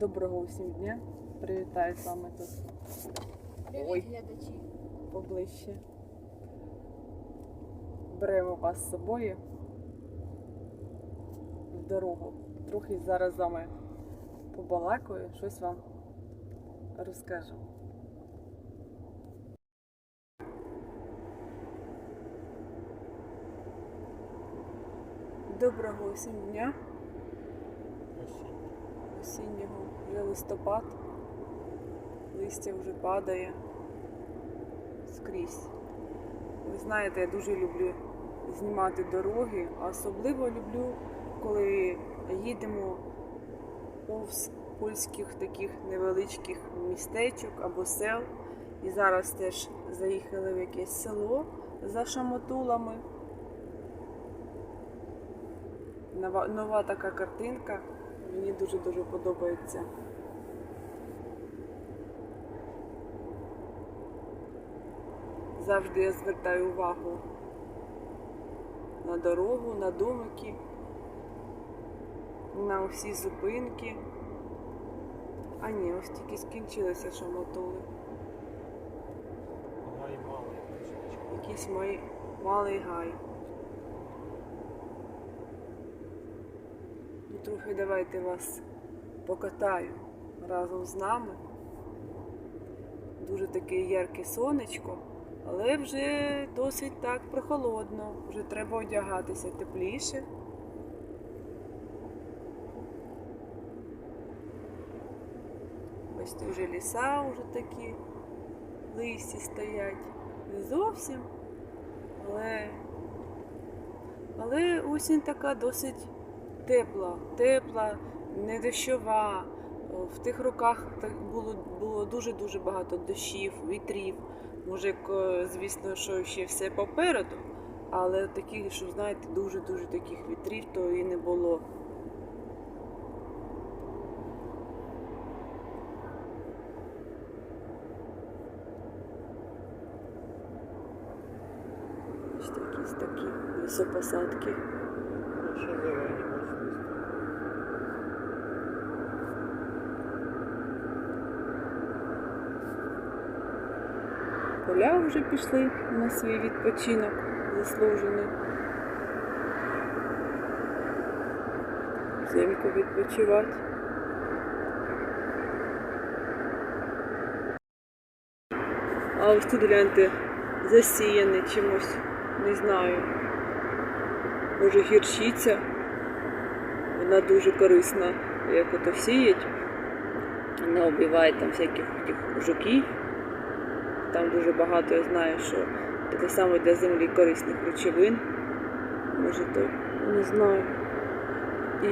Доброго усім дня. Привітаю з вами тут Привіт, глядачі. поближче. Беремо вас з собою в дорогу. Трохи зараз з вами побалакаю, щось вам розкажу. Доброго усім дня. осіннього, вже листопад, листя вже падає скрізь. Ви знаєте, я дуже люблю знімати дороги, а особливо люблю, коли їдемо повз польських таких невеличких містечок або сел. І зараз теж заїхали в якесь село за шамотулами. Нова, нова така картинка. Мені дуже-дуже подобається. Завжди я звертаю увагу на дорогу, на домики, на усі зупинки. А ні, ось тільки. Гай малий, трішечки. Якийсь май, малий гай. Ну, трохи давайте вас покатаю разом з нами. Дуже таке ярке сонечко, але вже досить так прохолодно. Вже треба одягатися тепліше. Бачите, вже ліса вже такі листі стоять. Не зовсім, але, але осінь така досить тепла, тепла, не дощова. В тих роках було, було дуже-дуже багато дощів, вітрів. Може, звісно, що ще все попереду, але таких, що знаєте, дуже-дуже таких вітрів то і не було. Бачите, якісь такі лісопосадки. Ну, ще зелені, бачите. Поля вже пішли на свій відпочинок заслужений. Взимку відпочивати. А ось тут гляньте, засіяне чимось, не знаю. Може гірчиця. Вона дуже корисна, як ото сіять. Вона оббиває там всяких жуків. Там дуже багато, я знаю, що таке саме для землі корисних речовин. Може то не знаю. І,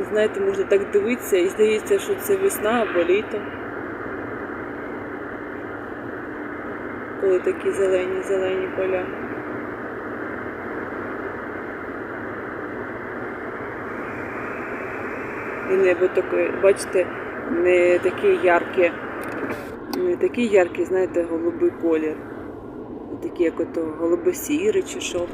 і знаєте, можна так дивитися і здається, що це весна або літо. Коли такі зелені, зелені поля. І небо таке, бачите, не таке ярке, не такий яркий, знаєте, голубий колір. Такий, як ото голубосірий чи що.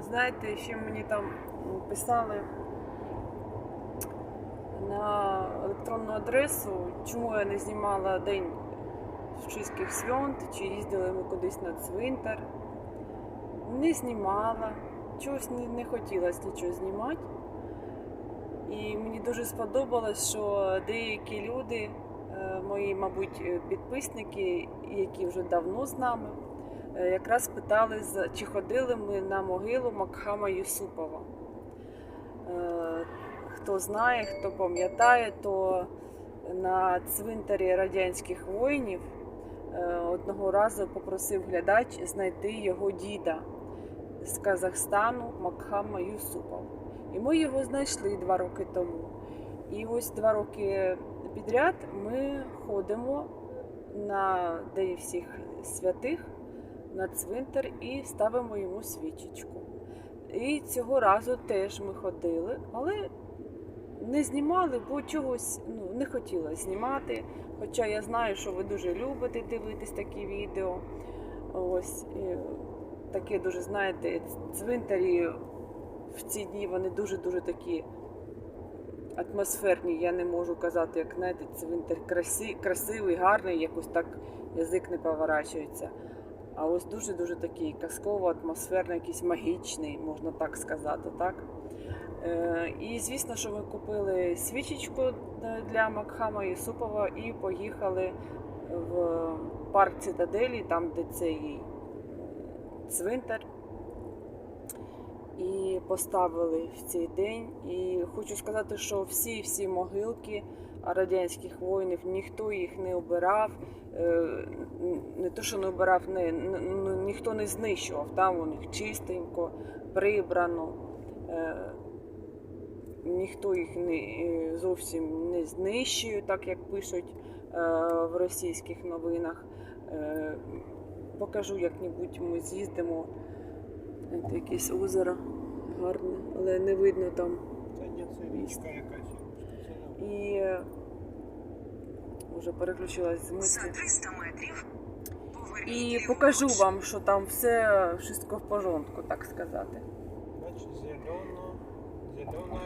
Знаєте, ще мені там писали на електронну адресу, чому я не знімала день чиських свят, чи їздили ми кудись на цвинтар. Не знімала, чогось не, не хотілося нічого знімати. І мені дуже сподобалось, що деякі люди, е, мої, мабуть, е, підписники, які вже давно з нами, е, якраз питали, чи ходили ми на могилу Макхама Юсупова. Хто знає, хто пам'ятає, то на цвинтарі радянських воїнів е, одного разу попросив глядач знайти його діда з Казахстану Макхама Юсупова. І ми його знайшли два роки тому. І ось два роки підряд ми ходимо на День всіх святих на цвинтар і ставимо йому свічечку. І цього разу теж ми ходили, але не знімали, бо чогось ну, не хотіла знімати. Хоча я знаю, що ви дуже любите дивитись такі відео. Ось таке дуже, знаєте, цвинтарі в ці дні вони дуже-дуже такі атмосферні. Я не можу казати, як знаєте, цвинтар красивий, красивий, гарний, якось так язик не поворачується. А ось дуже-дуже такий казково, атмосферний, якийсь магічний, можна так сказати, так? Е, І звісно, що ми купили свічечку для Макхама Юсупова і поїхали в парк Цитаделі, там, де цей цвинтар. І поставили в цей день. І хочу сказати, що всі-всі могилки радянських воїнів ніхто їх не обирав. Е, Не то, що не обирав, не, ніхто не знищував. Там у них чистенько, прибрано. Ніхто їх не, е, зовсім не знищує, так як пишуть е, в російських новинах. Е, Покажу як-небудь ми з'їздимо. Це якесь озеро гарне, але не видно там. Це не це річка якась. І вже переключилась з За мислі. 300 метрів І покажу вам, що там все швидко в порządку, так сказати. Значить, зелено, зелена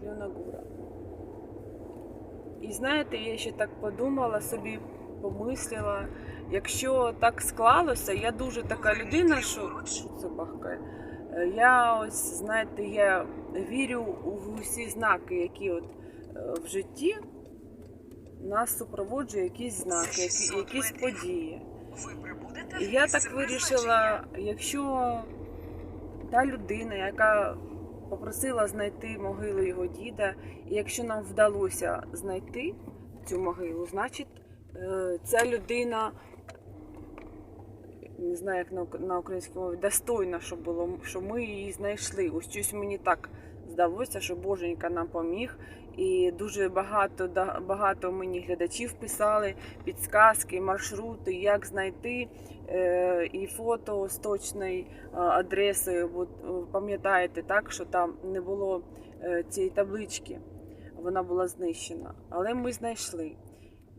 Зелена. І знаєте, я ще так подумала собі, помислила, якщо так склалося, я дуже така людина, що це бахкає. Е, Я ось, знаєте, я вірю в усі знаки, які от е, в житті нас супроводжує якісь знаки, які, якісь події. І я так вирішила, якщо та людина, яка попросила знайти могилу його діда, і якщо нам вдалося знайти цю могилу, значить е, ця людина, не знаю, як на, українській мові, достойна, щоб було, що ми її знайшли. Ось щось мені так здалося, що Боженька нам поміг. І дуже багато, багато мені глядачів писали підсказки, маршрути, як знайти е, і фото з точною е, адресою. Бо е, пам'ятаєте так, що там не було цієї таблички, вона була знищена. Але ми знайшли.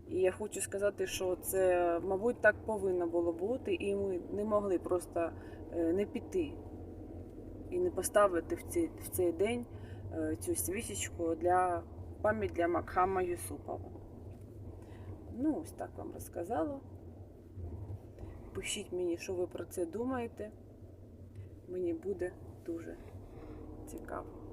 І я хочу сказати, що це, мабуть, так повинно було бути, і ми не могли просто не піти і не поставити в цей, в цей день е, цю свічечку для пам'ять для Макхама Юсупова. Ну, ось так вам розказала. Пишіть мені, що ви про це думаєте. Мені буде дуже цікаво.